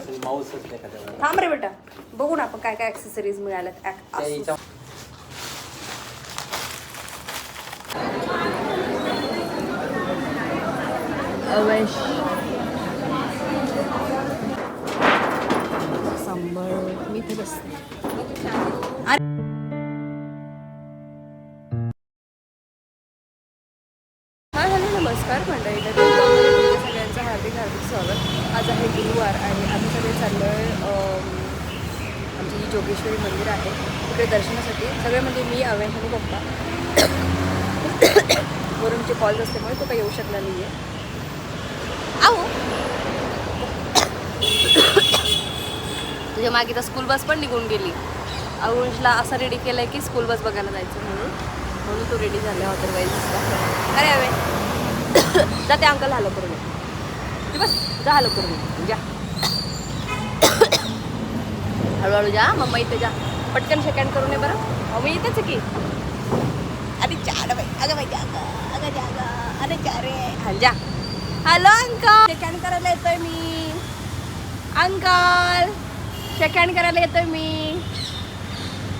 असेल माऊस असेल एखाद्या थांब रे बेटा. बघू ना आपण काय काय ऍक्सेसरीज मिळाल्यात. ऍक- त्या Asus. याच्या- अवैश कॉल कॉल्स असल्यामुळे तो काही येऊ शकला नाही आहे. तुझ्या मागे तर स्कूल बस पण निघून गेली. अंशला असं रेडी केलंय की स्कूल बस बघायला जायचं म्हणून. म्हणून तो रेडी झाला अदरवाईज अरे हवे जा ते अंकल हॅलो करून बस जा हॅलो करून जा. हळूहळू जा मम्मा इथे जा. पटकन सेकंड करून ये बरं. अहो मी इथेच आहे की. अरे चार बाई अगं बाई अगं. अगं अरे हलजा हॅलो अंकल सेकंड करायला येतोय मी अंकल सेकंड करायला येतोय मी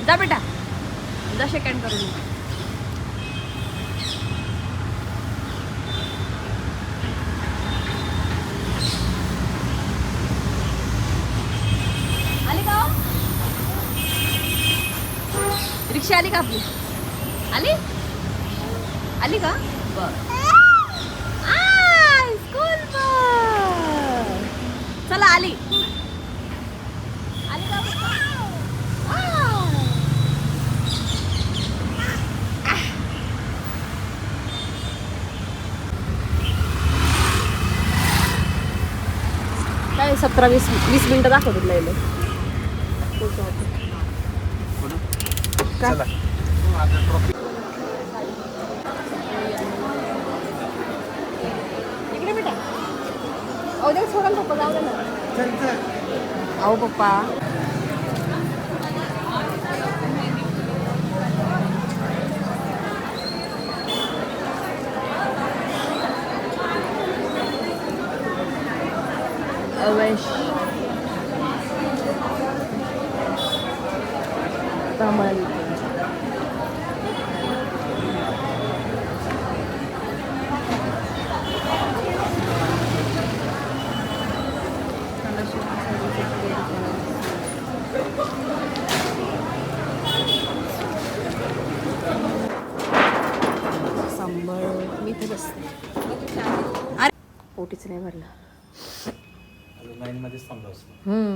जा बेटा जा सेकंड करून आली का रिक्षा आली का आपली आली आली का बर स्कूल बस चला आली. का. काय सतरा वीस वीस मिनिटं दाखवत तुला येईल चला. इकडे बेटा अहो दे सोडा पप्पा जाऊ दे ना. अहो पप्पा अवैश तांबळा सांबर मी इथे बसते अरे पोटीचं नाही भरलं.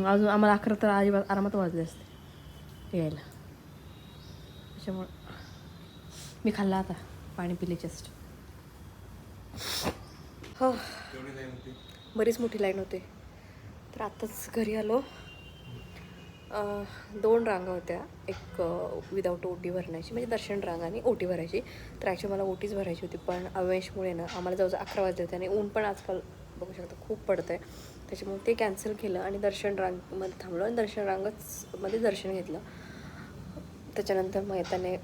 अजून आम्हाला अकरा तर अजिबात आरामात वाजले असते. यायला. त्याच्यामुळं मी खाल्ला आता पाणी पिले जस्ट हो. बरीच मोठी लाईन होते. तर आत्ताच घरी आलो. दोन रांगा होत्या. एक विदाऊट ओटी भरण्याची म्हणजे दर्शन रांग आणि ओटी भरायची. तर ॲक्च्युली मला ओटीच भरायची होती पण अवेशमुळे ना आम्हाला जवळजवळ अकरा वाजले होते आणि ऊन पण आजकाल बघू शकता खूप पडतं आहे त्याच्यामुळे ते कॅन्सल केलं आणि दर्शन रांगमध्ये थांबलो आणि दर्शन रांगच मध्ये दर्शन घेतलं. त्याच्यानंतर मग येताने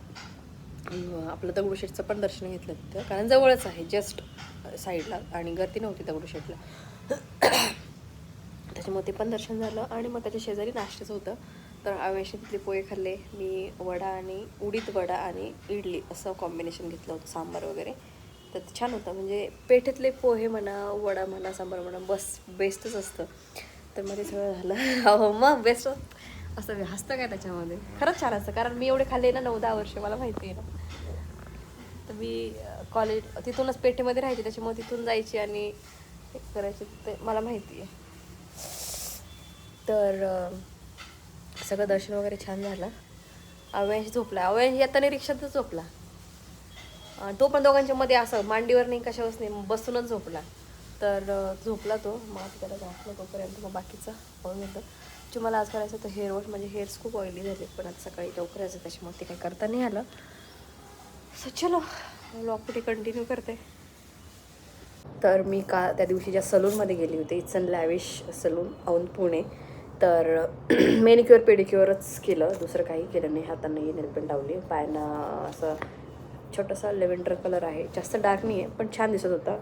आपलं दगडूशेठचं पण दर्शन घेतलं तिथं. कारण जवळच आहे जस्ट साईडला आणि गर्दी नव्हती दगडूशेठला. त्याच्यामुळे ते पण दर्शन झालं आणि मग त्याच्या शेजारी नाश्त्याचं होतं. तर आवेशने तिथले पोहे खाल्ले. मी वडा आणि उडीद वडा आणि इडली असं कॉम्बिनेशन घेतलं होतं सांबार वगैरे. तर छान होतं. म्हणजे पेठेतले पोहे म्हणा वडा म्हणा सांबार म्हणा बस बेस्टच असतं. तर मग ते सगळं झालं. हो मग बेस्ट असं हसतं काय त्याच्यामध्ये? खरंच छान असतं. कारण मी एवढे खाल्ले ना नऊ दहा वर्ष मला माहिती आहे ना. तर मी कॉलेज तिथूनच पेठेमध्ये राहायचे. त्याच्यामुळे तिथून जायची आणि हे ते मला माहिती आहे. तर सगळं दर्शन वगैरे छान झालं. अवयश झोपला. अवयश येताना रिक्षातच झोपला. तो पण दोघांच्या मध्ये असं मांडीवर नाही कशावरच नाही बसूनच झोपला. तर झोपला तो. मग त्याला घातलं तोपर्यंत. मग बाकीचं पाहून येतं जे मला आज करायचं तर हेअर वॉश म्हणजे हेअर्स खूप ऑइली झाले पण आज सकाळी लवकर यायचं त्याच्यामुळे ते काही करता नाही आलं. सो चलो. लॉक कुठे कंटिन्यू करते? तर मी का त्या दिवशी ज्या सलूनमध्ये गेली होती it's an lavish salon on Pune. तर मेनिक्युअर पेडिक्युअरच केलं. दुसरं काही केलं नाही. हातांना ही नेलपेंट लावली. पायांना असं छोटासा लेव्हेंडर कलर आहे. जास्त डार्क नाही आहे पण छान दिसत होता.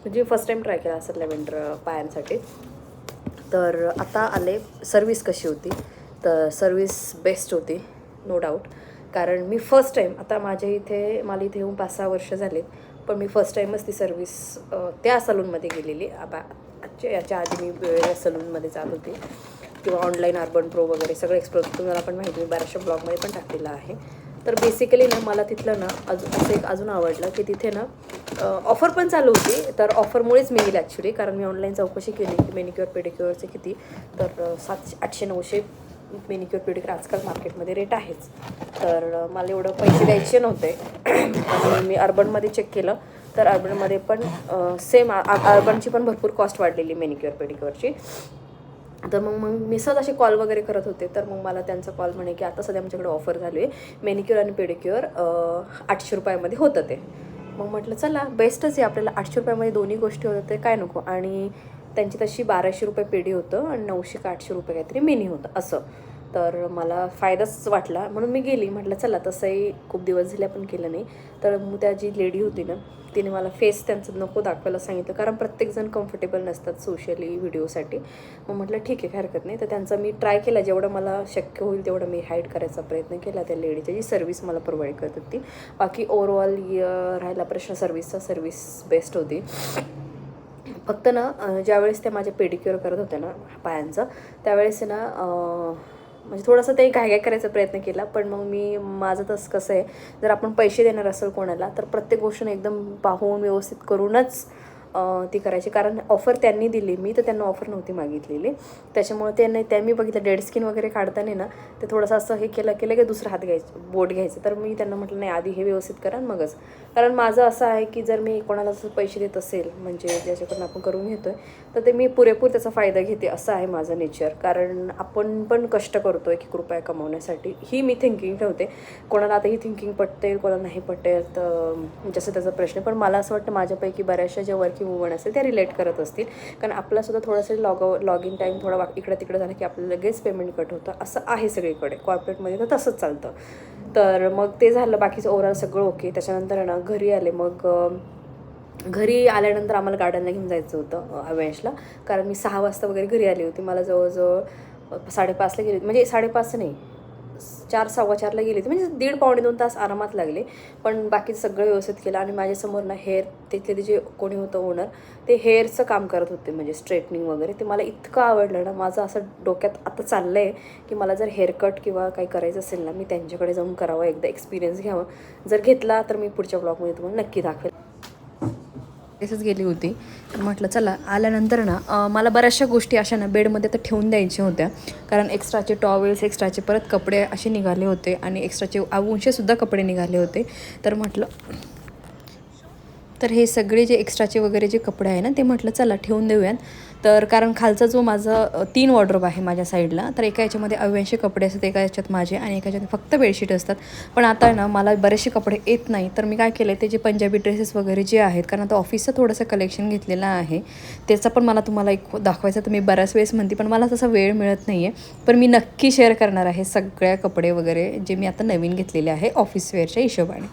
म्हणजे फर्स्ट टाईम ट्राय केला असं लेव्हेंडर पायांसाठी. तर आता आले. सर्विस कशी होती? तर सर्विस बेस्ट होती नो डाऊट कारण मी फर्स्ट टाईम आता माझ्या इथे मला इथे येऊन पाच सहा वर्ष झाले पण मी फर्स्ट टाईमच ती सर्विस त्या सलूनमध्ये गेलेली. आबा आजच्या याच्या आधी मी वेगवेगळ्या सलूनमध्ये जात होती. किंवा ऑनलाईन अर्बन प्रो वगैरे सगळं एक्सप्लोर तुम्हाला पण माहिती मी बऱ्याचशा ब्लॉगमध्ये पण टाकलेलं आहे. तर बेसिकली ना मला तिथलं ना अजून असं एक अजून आवडलं की तिथे ना ऑफर पण चालू होती. तर ऑफरमुळेच मी ॲक्च्युली कारण मी ऑनलाईन चौकशी केली. की मेनिक्युअर पेडिक्युअरचे किती? तर सातशे आठशे नऊशे मेनिक्युअर पेडिक्युअर आजकाल मार्केटमध्ये रेट आहेच. तर मला एवढं पैसे द्यायचे नव्हते. आणि मी अर्बनमध्ये चेक केलं. तर अर्बनमध्ये पण सेम अर्बनची पण भरपूर कॉस्ट वाढलेली मेनिक्युअर पेडिक्युअरची तर मग मग मी सहज असे कॉल वगैरे करत होते. तर मग मला त्यांचा कॉल म्हणे की आता सध्या आमच्याकडे ऑफर झाली आहे. मेनिक्युअर आणि पेडिक्युअर आठशे रुपयामध्ये होतं ते. मग म्हटलं चला बेस्टच आहे. आपल्याला आठशे रुपयामध्ये दोन्ही गोष्टी होतात ते काय नको. आणि त्यांची तशी बाराशे रुपये पेढी होतं आणि नऊशे का आठशे रुपये काहीतरी मिनी होतं असं. तर मला फायदाच वाटला. म्हणून मी गेली. म्हटलं चला तसंही खूप दिवस झाले आपण केलं नाही. तर मग त्या जी लेडी होती ना तिने मला फेस त्यांचं नको दाखवायला सांगितलं. कारण प्रत्येकजण कम्फर्टेबल नसतात सोशली व्हिडिओसाठी मग म्हटलं ठीक आहे काय हरकत नाही. तर त्यांचा मी ट्राय केला. जेवढं मला शक्य होईल तेवढं मी हाईड करायचा प्रयत्न केला. त्या लेडीच्या जी सर्व्हिस मला प्रोव्हाइड करत होती. बाकी ओव्हरऑल राहिला प्रश्न सर्व्हिसचा सर्व्हिस बेस्ट होती. फक्त ना ज्यावेळेस त्या माझ्या पेडिक्युअर करत होत्या ना पायांचं त्यावेळेस ना म्हणजे थोडंसं ते घाय करायचा प्रयत्न केला पण मग मी माझं तसं कसं आहे जर आपण पैसे देणार असेल कोणाला तर प्रत्येक गोष्टीने एकदम पाहून व्यवस्थित करूनच ती करायची. कारण ऑफर त्यांनी दिली. मी तर त्यांना ऑफर नव्हती मागितलेली. त्याच्यामुळे त्यांनी त्या मी बघितलं डेड स्किन वगैरे काढताना ना ते थोडंसं असं हे केलं केलं की दुसरा हात घ्यायचं बोट घ्यायचं. तर मी त्यांना म्हटलं नाही आधी हे व्यवस्थित करा मगच. कारण माझं असं आहे की जर मी कोणाला असं पैसे देत असेल म्हणजे ज्याच्याकडून आपण करून घेतो आहे तर ते मी पुरेपूर त्याचा फायदा घेते असं आहे माझं नेचर कारण आपण पण कष्ट करतो आहे की कृपया कमवण्यासाठी. ही मी थिंकिंग ठेवते. कोणाला आता ही थिंकिंग पटते कोणाला नाही पटेल तर जसं त्याचा प्रश्न पण मला असं वाटतं माझ्यापैकी बऱ्याचशा ज्या वर्किंग वुमन असेल त्या रिलेट करत असतील. कारण आपलासुद्धा थोडंसं लॉग लॉग इन टाईम थोडा वा इकडं तिकडं झालं की आपल्याला लगेच पेमेंट कट होतं. असं आहे सगळीकडे. कॉर्पोरेटमध्ये तर तसंच चालतं. तर मग ते झालं. बाकीचं ओव्हरऑल सगळं ओके त्याच्यानंतर ना घरी आले. मग घरी आल्यानंतर आम्हाला गार्डनला घेऊन जायचं होतं अवेशला. कारण मी सहा वाजता वगैरे घरी आली होती. मला जवळजवळ साडेपाचला गेली म्हणजे साडेपाच नाही चार सव्वा चारला गेली होती. म्हणजे दीड पावणे दोन तास आरामात लागले. पण बाकी सगळं व्यवस्थित केलं आणि माझ्यासमोर ना हेअर तिथले जे कोणी होतं ओनर ते हेअरचं काम करत होते. म्हणजे स्ट्रेटनिंग वगैरे. ते मला इतकं आवडलं ना माझं असं डोक्यात आता चाललं आहे की मला जर हेअरकट किंवा काही करायचं असेल ना मी त्यांच्याकडे जाऊन करावं एकदा एक्सपिरियन्स घ्यावं. जर घेतला तर मी पुढच्या ब्लॉगमध्ये तुम्हाला नक्की दाखवेल. तसंच गेली होती. तर म्हटलं चला आल्यानंतर ना मला बऱ्याचशा गोष्टी अशा ना बेडमध्ये तर ठेवून द्यायच्या होत्या. कारण एक्स्ट्राचे टॉवेल्स एक्स्ट्राचे परत कपडे असे निघाले होते आणि एक्स्ट्राचे आवूंशेसुद्धा कपडे निघाले होते. तर म्हटलं तर हे सगळे जे एक्स्ट्राचे वगैरे जे कपडे आहे ना ते म्हटलं चला ठेवून देऊयात. तर कारण खालचा जो माझा तीन वॉर्ड्रोब आहे माझ्या साईडला तर एका याच्यामध्ये अव्याऐंशी कपडे असतात एका याच्यात माझे आणि एका याच्यात फक्त बेडशीट असतात. पण आता ना मला बरेचसे कपडे येत नाही. तर मी काय केलं ते जे पंजाबी ड्रेसेस वगैरे जे आहेत कारण आता ऑफिसचं थोडंसं कलेक्शन घेतलेलं आहे त्याचा पण मला तुम्हाला एक दाखवायचं तर मी बऱ्याच वेळेस म्हणते पण मला तसा वेळ मिळत नाही आहे पण मी नक्की शेअर करणार आहे सगळ्या कपडे वगैरे जे मी आता नवीन घेतलेले आहे ऑफिस वेअरच्या हिशोबाने.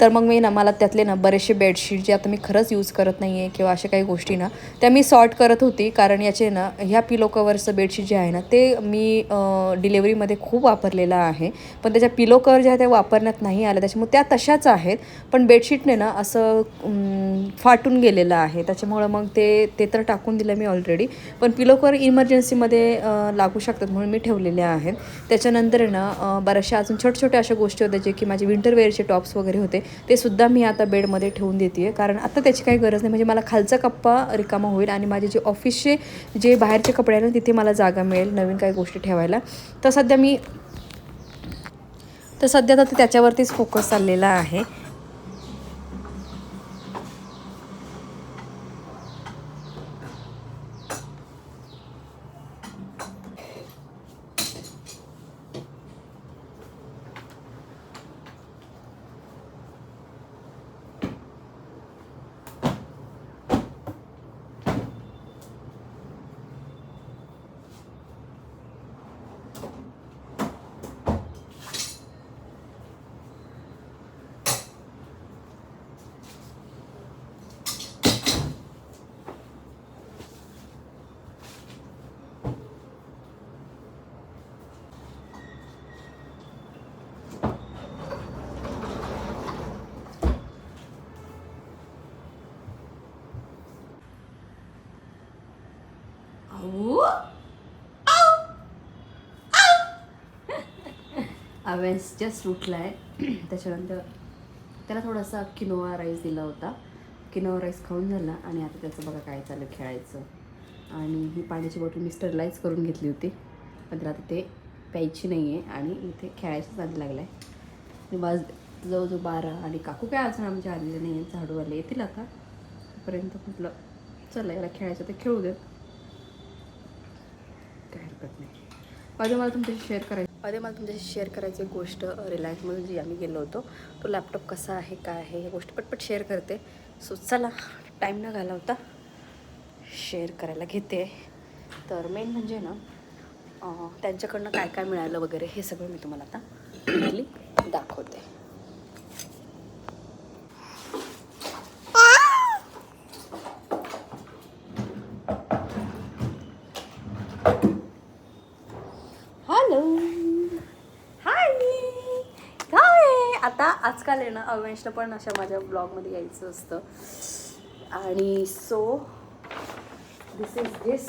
तर मग मी ना मला त्यातले ना बरेचसे बेडशीट जे आता मी खरंच यूज करत नाही आहे किंवा अशा काही गोष्टी ना त्या मी सॉर्ट करत होती. कारण याचे ना ह्या पिलो कवरचं बेडशीट जे आहे ना ते मी डिलेवरीमध्ये खूप वापरलेलं आहे. पण त्याच्या पिलो कवर जे आहे ते वापरण्यात नाही आलं. त्याच्यामुळे त्या तशाच आहेत. पण बेडशीटने ना असं फाटून गेलेलं आहे. त्याच्यामुळं मग ते ते तर टाकून दिलं मी ऑलरेडी पण पिलो कवर इमर्जन्सीमध्ये लागू शकतात म्हणून मी ठेवलेले आहेत. त्याच्यानंतर आहे ना बऱ्याचशा अजून छोट्या छोट्या अशा गोष्टी होत्या जे की माझे विंटर वेअरचे टॉप्स वगैरे होते. ते सुद्धा मी आता बेडमध्ये ठेवून देते आहे कारण आता त्याची काही गरज नाही. म्हणजे मला खालचा कप्पा रिकामा होईल आणि माझे जे ऑफिसचे जे बाहेरचे कपडे आहेत ना तिथे मला जागा मिळेल नवीन काही गोष्टी ठेवायला. तर सध्या मी तर सध्या तर त्याच्यावरतीच फोकस चाललेला आहे. अवेस जस्ट उठला आहे त्याच्यानंतर त्याला थोडासा किनोवा राईस दिला होता किनोवा राईस खाऊन झाला आणि आता त्याचं बघा काय चालू खेळायचं आणि ही पाण्याची बॉटल मिस्टरलाईच करून घेतली होती पण तर आता ते प्यायची नाही आहे आणि इथे खेळायचं चालू लागलं आहे बाज जवळजवळ बारा आणि काकू काय असणार आमच्या आलेले नाही आहेत झाडूवाले येतील आता तोपर्यंत म्हटलं चला याला खेळायचं तर खेळू देत हरकत नाही. अरे मला तुमच्याशी शेअर करायचं. अरे मला तुमच्याशी शेअर करायची एक गोष्ट रिलायन्समध्ये जी आम्ही गेलो होतो तो लॅपटॉप कसा आहे काय आहे हे गोष्ट पटपट शेअर करते. सो चला टाईम न घालवता शेअर करायला घेते. तर मेन म्हणजे ना त्यांच्याकडनं काय काय मिळालं वगैरे हे सगळं मी तुम्हाला आता दाखवते हॅलो हाय काय आले ना अवेंशला पण अशा माझ्या ब्लॉगमध्ये यायचं असतं. आणि सो दिस इज दिस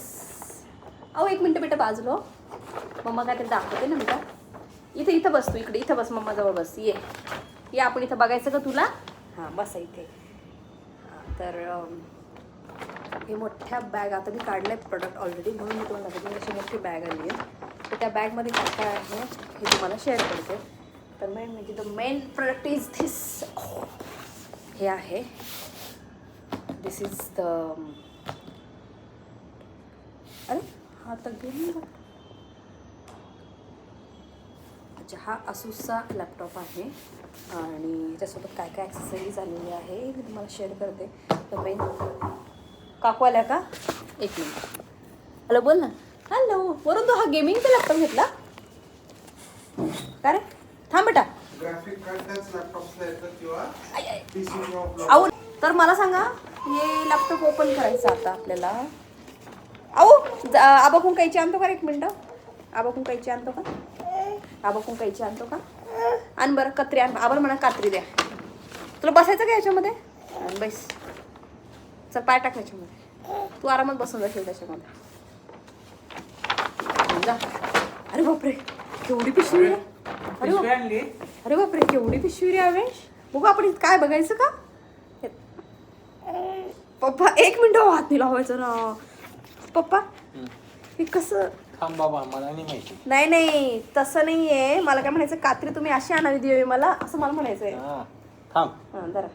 अहो एक मिनटं बेटा बाजलो हो. मम्मा काय तरी दाखवते ना बेटा. इथे इथं बस तू इकडे इथं बस मम्माजवळ बस. ये. ये आपण इथं बघायचं का तुला? हां बस इथे. तर हे मोठ्या बॅग आता मी काढलं आहे प्रोडक्ट ऑलरेडी म्हणून मी तुम्हाला दाखवते. अशी मोठी बॅग आली आहे. तर त्या बॅगमध्ये काय काय आहे हे तुम्हाला शेअर करते. तर मेन म्हणजे the main product is this हे आहे. दिस इज द अरे हा तर गेम अच्छा हा असूसचा लॅपटॉप आहे. आणि त्यासोबत काय काय ॲक्सेसरीज आलेली आहे मी तुम्हाला शेअर करते. तर मेन काकू आल्या का? एक मिनिट हॅलो बोल ना. हॅलो वरून तू हा गेमिंगचा लॅपटॉप घेतला? का रे? थांब बेटा. अहो तर मला सांगा हे लॅपटॉप ओपन करायचं आता आपल्याला. अहो आबाकून कैची आणतो का एक मिनटं? आबाकून कैची आणतो का? आबाकून कैची आणतो का? आण बरं कत्री आण. आबाला म्हणा कात्री द्या. तुला बसायचं का याच्यामध्ये? बैस. चल पाय टाक याच्यामध्ये तू आरामात बसून जाशील त्याच्यामध्ये. जा. अरे बापरे केवढी पिशवी आहे. अरे बाप- पिशवी आणली अरे बापरे केवढी पिशवी रे आवेश. बघू आपण इथं काय बघायचं का? पप्पा एक मिनिट हात नाही लावायचं ना पप्पा. हे कसं? थांब बाबा मला नाही माहिती. नाही नाही तसं नाही आहे मला काय म्हणायचं कात्री तुम्ही अशी आणावी देवी मला असं मला म्हणायचं आहे हा थांब. हां जरा.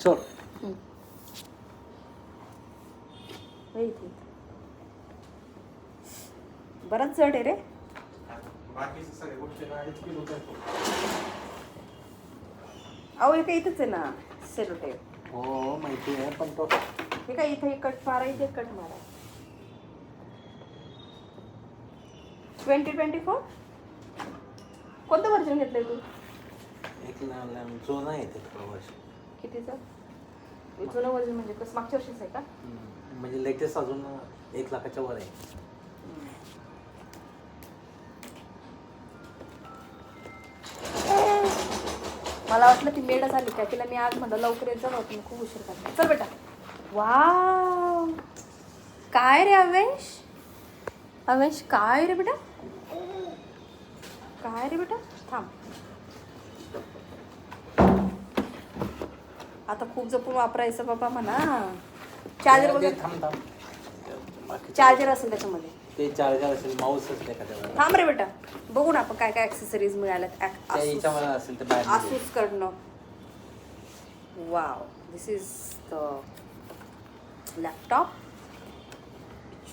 सोड हे इथे. बराच जड आहे रे. बाकीच्या सगळ्या गोष्टी अहो हे काय इथंच आहे ना सेलो टेप हो माहिती आहे पण तो हे काय इथे कट मारा इथे कट मारा. ट्वेंटी ट्वेंटी फोर कोणतं व्हर्जन घेतलंय तू? एक लहान लहान जुना आहे ते वर्ष कितीचं? जुनं व्हर्जन म्हणजे कसं? मागच्या वर्षीच आहे का. म्हणजे लेटेस्ट अजून एक लाखाच्या वर आहे. मला वाटलं ती मेड झाली काय? तिला मी आज म्हणलं लवकर येत जाऊ तुम्ही खूप उशीर करता चल बेटा. वा काय रे अवेश? अवेश काय रे बेटा? काय रे बेटा? थांब. आता खूप जपून वापरायचं बाबा म्हणा. चार्जर वगैरे चार्जर असेल त्याच्यामध्ये. ते चार्जर असेल माऊस असेल एखाद्या थांब रे बेटा. बघू ना आपण काय काय ॲक्सेसरीज मिळाल्यात. त्या Asus- याच्यामध्ये असेल ते बाहेर निघेल. आसूस कडनं. Wow this is the laptop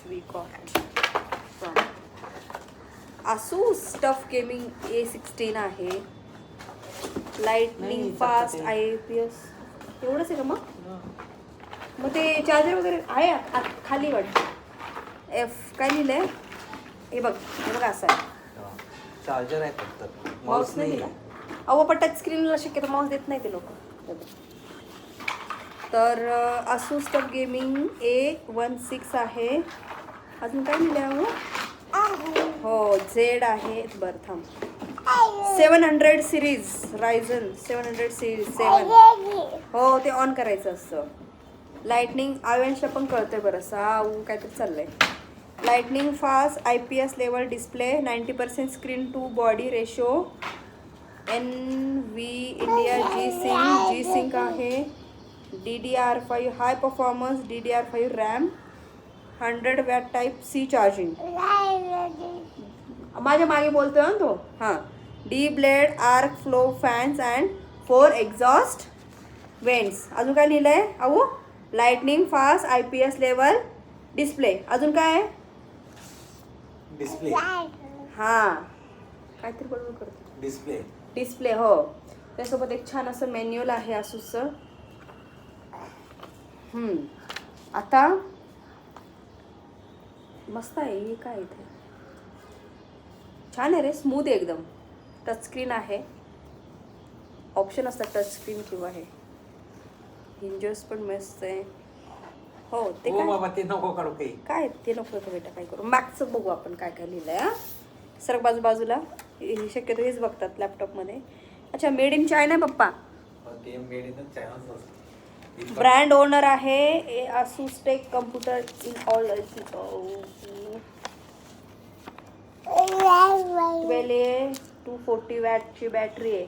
we got from Asus TUF gaming A sixteen आहे. लाईटनिंग नाही, फास्ट फक्त ते- आय पी एस एवढंच आहे का मग? मग ते चार्जर वगैरे आहे आत- आत खाली वाटतं. एफ काय लिहिलंय? हे बघ हे बघ असं. आहे चार्जर आहे फक्त. माऊस नाही दिला अहो पण टच स्क्रीनला शक्यतो माऊस देत नाही ते लोक. तर Asus TUF gaming A one six आहे. अजून काय लिहिलं आहे हो झेड आहे. बरं थांब. Seven hundred series Ryzen seven hundred series seven हो ते ऑन करायचं असतं. लाईटनिंग आव्यांशला पण कळतंय बरं. साऊ काहीतरी चाललंय. Lightning fast I P S level display ninety percent screen to body ratio Nvidia G sync G sync आहे. D D R five high performance D D R five RAM hundred watt type C charging माझ्या मागे बोलतोय ना तो? हां. The blade arc flow fans and four exhaust vents अजून काय लिहिलं आहे अहो lightning fast I P S level display अजून काय आहे? डिस्प्ले हां. काहीतरी बरोबर करतो. डिस्प्ले डिस्प्ले हो. त्यासोबत एक छान असं मॅन्युअल आहे आसूसचं हम्म. आता मस्त आहे हे काय इथे छान आहे रे स्मूथ आहे एकदम. टच स्क्रीन आहे. ऑप्शन असतात टच स्क्रीन किंवा हे. हिंजर्स पण मस्त आहे. हो ते हो काय? बाबा ते नको काढू काही. काय ते नको तर बेटा काय करू. मॅक्सचं बघू आपण काय काय लिहिलंय हा. सर बाजू बाजूला. हे शक्यतो हेच बघतात लॅपटॉपमध्ये अच्छा मेड इन चायना आहे पप्पा ते मेड इन चायनाच असतं. ब्रँड ओनर आहे tech computer in all twelve two forty वॅटची battery आहे.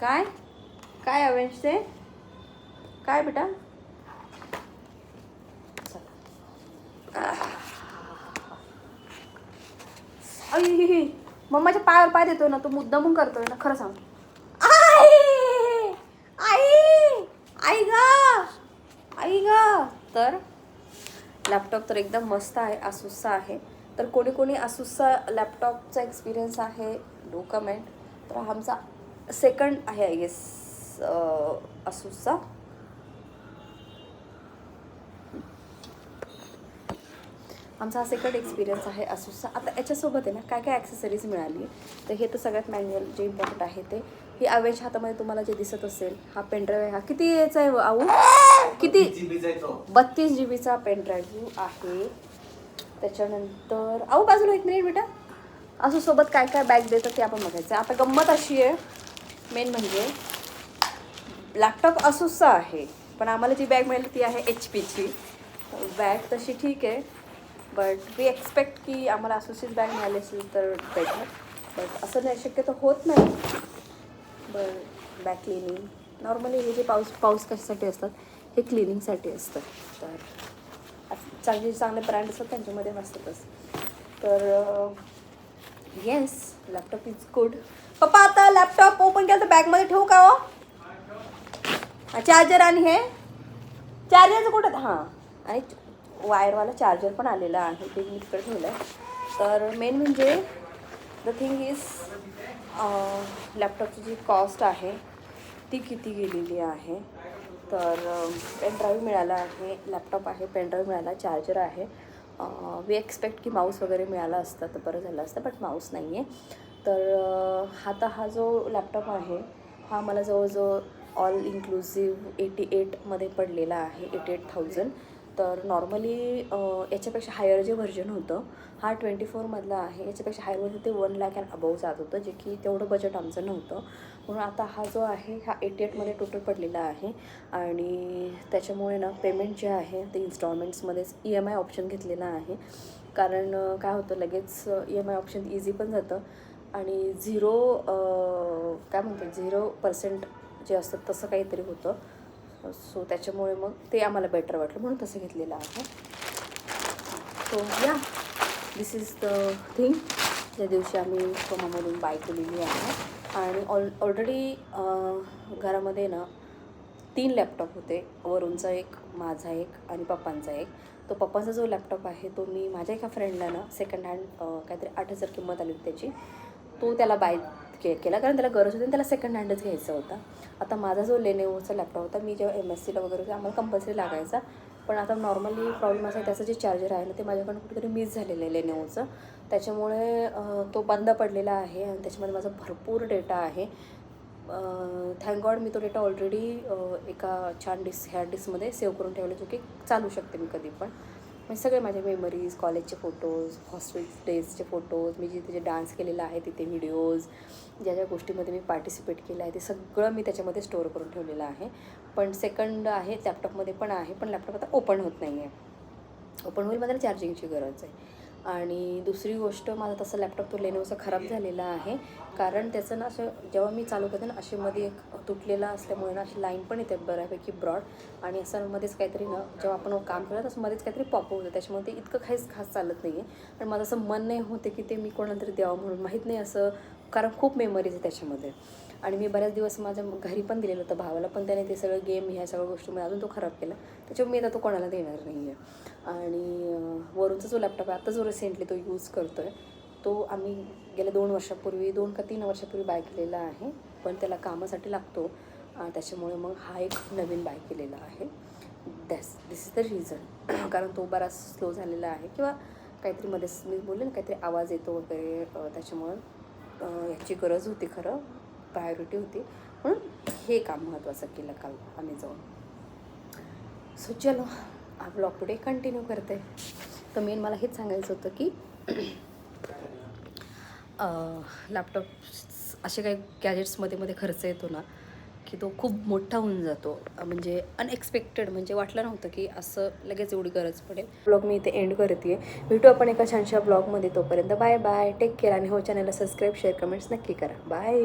काय? काय अवेंज ते काय बेटा? मम्माच्या पायावर पाय देतोय ना तो मुद्दामून करतोय ना खरं सांग. आई आई आई ग आई ग. तर लॅपटॉप तर एकदम मस्त आहे आसूसचा आहे. तर कोणी कोणी आसूसचा लॅपटॉपचा एक्सपिरियन्स आहे नो कमेंट तर हा आमचा सेकंड आहे आय गेस आसूसचा आमचा हा सेकंड एक्सपिरियन्स आहे असूसचा. आता याच्यासोबत आहे ना काय काय ॲक्सेसरीज मिळाली? तर हे तर सगळ्यात मॅन्युअल जे इम्पॉर्टंट आहे ते. ही आवेश हातामध्ये तुम्हाला जे दिसत असेल हा पेनड्राईव्ह आहे. हा किती याचा आहे आऊ? किती. बत्तीस जी बीचा पेनड्राईव्ह आहे. त्याच्यानंतर आऊ बाजूला एक मिनिट बेटा. असं सोबत काय काय बॅग देतं ते आपण बघायचं आता गंमत अशी आहे. मेन म्हणजे लॅपटॉप असूसचा आहे. पण आम्हाला जी बॅग मिळाली ती आहे एच पीची बॅग तशी ठीक आहे. बट वी एक्सपेक्ट की आम्हाला असूसचीच बॅग मिळाली असेल तर बेटर बट असं नाही शक्यतो होत नाही. बट बॅग क्लिनिंग नॉर्मली हे जे पाऊस पाऊस कशासाठी असतात हे क्लिनिंगसाठी असतं तर चांगले चांगले ब्रँड असतात त्यांच्यामध्ये नसतातच तर येस लॅपटॉप इज गुड पप्पा आता लॅपटॉप ओपन केला तर बॅगमध्ये ठेवू का हो? चार्जर आणि हे? चार्जर कुठं? हां. आणि वायरवाला चार्जर पण आलेला आहे ते मी तिकडे ठेवलं आहे तर मेन म्हणजे द थिंग इज लॅपटॉपची जी कॉस्ट आहे ती किती गेलेली आहे? तर पेनड्राईव्ह मिळाला आहे लॅपटॉप आहे पेनड्राईव्ह मिळाला चार्जर आहे. वी एक्सपेक्ट की माऊस वगैरे मिळाला असता तर बरं झालं असतं बट माऊस नाही आहे तर आता हा जो लॅपटॉप आहे हा मला जवळजवळ ऑल इन्क्लुझिव्ह एटी एटमध्ये पडलेला आहे एटी एट थाउजंड तर नॉर्मली याच्यापेक्षा हायर जे व्हर्जन होतं हा ट्वेंटी फोरमधला आहे. याच्यापेक्षा हायर व्हर्जन ते वन लॅक अँड अबव जात होतं जे की तेवढं बजेट आमचं नव्हतं. म्हणून आता हा जो आहे हा एटी एटमध्ये टोटल पडलेला आहे. आणि त्याच्यामुळे ना पेमेंट जे आहे ते इन्स्टॉलमेंट्समध्येच ई एम आय ऑप्शन घेतलेला आहे. कारण काय होतं लगेच E M I option easy पण जातं. आणि झिरो काय म्हणतात झिरो पर्सेंट जे असतं तसं काहीतरी होतं. सो त्याच्यामुळे मग ते आम्हाला बेटर वाटलं म्हणून तसं घेतलेलं आहे. सो या दिस इज द थिंग ज्या दिवशी आम्ही सोमामधून बाय केलेली आहे. आणि ऑल ऑलरेडी घरामध्ये ना तीन लॅपटॉप होते. वरूनचा एक माझा एक आणि पप्पांचा एक. तो पप्पांचा जो लॅपटॉप आहे तो मी माझ्या एका फ्रेंडला ना सेकंड हँड काहीतरी आठ हजार किंमत आली होती त्याची. तो त्याला बाय के केला. कारण त्याला गरज होती आणि त्याला सेकंड हँडच घ्यायचा होता. आता माझा जो लेनेवोचा लॅपटॉप होता मी जेव्हा एम एस सीला वगैरे होते आम्हाला कंपल्सरी लागायचा. पण आता नॉर्मली प्रॉब्लेम असा त्याचं जे चार्जर आहे ना ते माझ्याकडून कुठेतरी मिस झालेलं आहे लेनेवोचं त्याच्यामुळे तो बंद पडलेला आहे आणि त्याच्यामध्ये माझा भरपूर डेटा आहे. थँक गॉड मी तो डेटा ऑलरेडी एका छान डिस्क ह्या डिस्कमध्ये सेव्ह करून ठेवले जो की चालू शकते मी कधी पण. म्हणजे सगळे माझे मेमरीज कॉलेजचे फोटोज हॉस्टेल डेजचे फोटोज मी जिथे जे डान्स केलेला आहे तिथे व्हिडिओज ज्या ज्या गोष्टीमध्ये मी पार्टिसिपेट केलं आहे ते सगळं मी त्याच्यामध्ये स्टोअर करून ठेवलेलं आहे. पण सेकंड आहे लॅपटॉपमध्ये पण आहे पण लॅपटॉप आता ओपन होत नाही आहे ओपन होईल मला चार्जिंगची गरज आहे. आणि दुसरी गोष्ट माझा तसा लॅपटॉप तो लेनोचा खराब झालेला आहे. कारण त्याचं ना असं जेव्हा मी चालू करते ना असे मध्ये एक तुटलेला असल्यामुळे ना अशी लाईन पण येते बऱ्यापैकी ब्रॉड आणि असं मध्येच काहीतरी ना जेव्हा आपण काम केलं तसं मध्येच काहीतरी पॉप होतं. त्याच्यामुळे ते इतकं काहीच खास चालत नाही आहे पण माझं असं मन नाही होते की ते मी कोणाला तरी द्यावं म्हणून. माहीत नाही असं कारण खूप मेमरीज आहे त्याच्यामध्ये. आणि मी बऱ्याच दिवस माझ्या घरी पण दिलेलं होतं भावाला पण त्याने ते सगळं गेम ह्या सगळ्या गोष्टीमुळे अजून तो खराब केला. त्याच्यामुळे मी आता तो कोणाला देणार नाही आहे आणि वरूनचा जो लॅपटॉप आहे आता जो रिसेंटली तो यूज करतो आहे तो आम्ही गेल्या दोन वर्षापूर्वी दोन का तीन वर्षापूर्वी बाय केलेला आहे पण त्याला कामासाठी लागतो. त्याच्यामुळे मग हा एक नवीन बाय केलेला आहे. That's this is the reason कारण तो बराच स्लो झालेला आहे. किंवा काहीतरी मध्येच मी बोलले ना काहीतरी आवाज येतो वगैरे त्याच्यामुळं ह्याची गरज होती खरं. प्रायोरिटी होती. म्हणून हे काम महत्त्वाचं केलं काल आम्ही जाऊन. सो चलो हा ब्लॉग पुढे कंटिन्यू करते. तर मेन मला हेच सांगायचं होतं की लॅपटॉप असे काही गॅजेट्समध्ये मध्ये खर्च येतो ना की तो खूप मोठा होऊन जातो. म्हणजे अनएक्सपेक्टेड म्हणजे वाटलं नव्हतं की असं लगेच एवढी गरज पडेल. ब्लॉग मी इथे एंड करते भेटू आपण एका छानशा ब्लॉगमध्ये तोपर्यंत. बाय बाय टेक केअर आणि हो चॅनलला सबस्क्राईब शेअर कमेंट्स नक्की करा. बाय